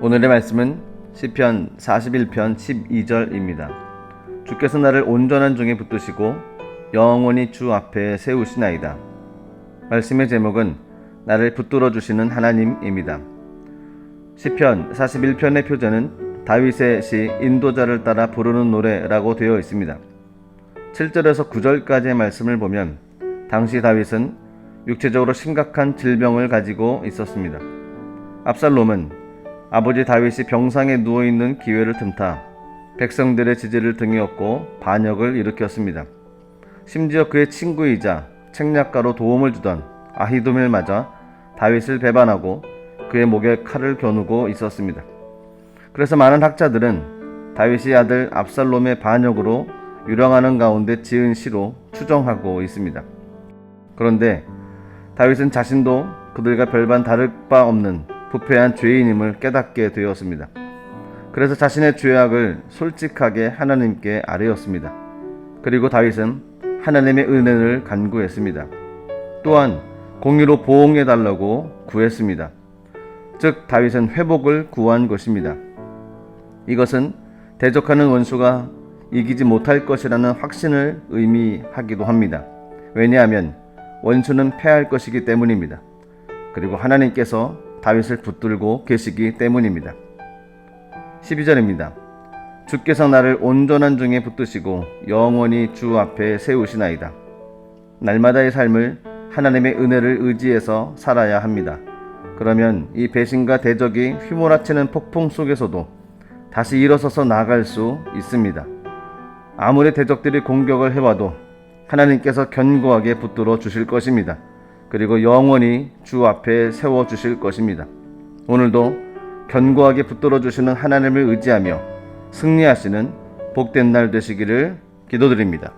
오늘의 말씀은 시편 41편 12절입니다. 주께서 나를 온전한 종에 붙드시고 영원히 주 앞에 세우시나이다. 말씀의 제목은 나를 붙들어 주시는 하나님입니다. 시편 41편의 표제는 다윗의 시 인도자를 따라 부르는 노래라고 되어 있습니다. 7절에서 9절까지의 말씀을 보면 당시 다윗은 육체적으로 심각한 질병을 가지고 있었습니다. 압살롬은 아버지 다윗이 병상에 누워 있는 기회를 틈타 백성들의 지지를 등에 업고 반역을 일으켰습니다. 심지어 그의 친구이자 책략가로 도움을 주던 아히도멜마저 다윗을 배반하고 그의 목에 칼을 겨누고 있었습니다. 그래서 많은 학자들은 다윗이 아들 압살롬의 반역으로 유령하는 가운데 지은 시로 추정하고 있습니다. 그런데 다윗은 자신도 그들과 별반 다를 바 없는 부패한 죄인임을 깨닫게 되었습니다. 그래서 자신의 죄악을 솔직하게 하나님께 아뢰었습니다. 그리고 다윗은 하나님의 은혜를 간구했습니다. 또한 공의로 보응해 달라고 구했습니다. 즉 다윗은 회복을 구한 것입니다. 이것은 대적하는 원수가 이기지 못할 것이라는 확신을 의미하기도 합니다. 왜냐하면 원수는 패할 것이기 때문입니다. 그리고 하나님께서 다윗을 붙들고 계시기 때문입니다. 12절입니다. 주께서 나를 온전한 중에 붙드시고 영원히 주 앞에 세우시나이다. 날마다의 삶을 하나님의 은혜를 의지해서 살아야 합니다. 그러면 이 배신과 대적이 휘몰아치는 폭풍 속에서도 다시 일어서서 나아갈 수 있습니다. 아무리 대적들이 공격을 해와도 하나님께서 견고하게 붙들어 주실 것입니다. 그리고 영원히 주 앞에 세워 주실 것입니다. 오늘도 견고하게 붙들어 주시는 하나님을 의지하며 승리하시는 복된 날 되시기를 기도드립니다.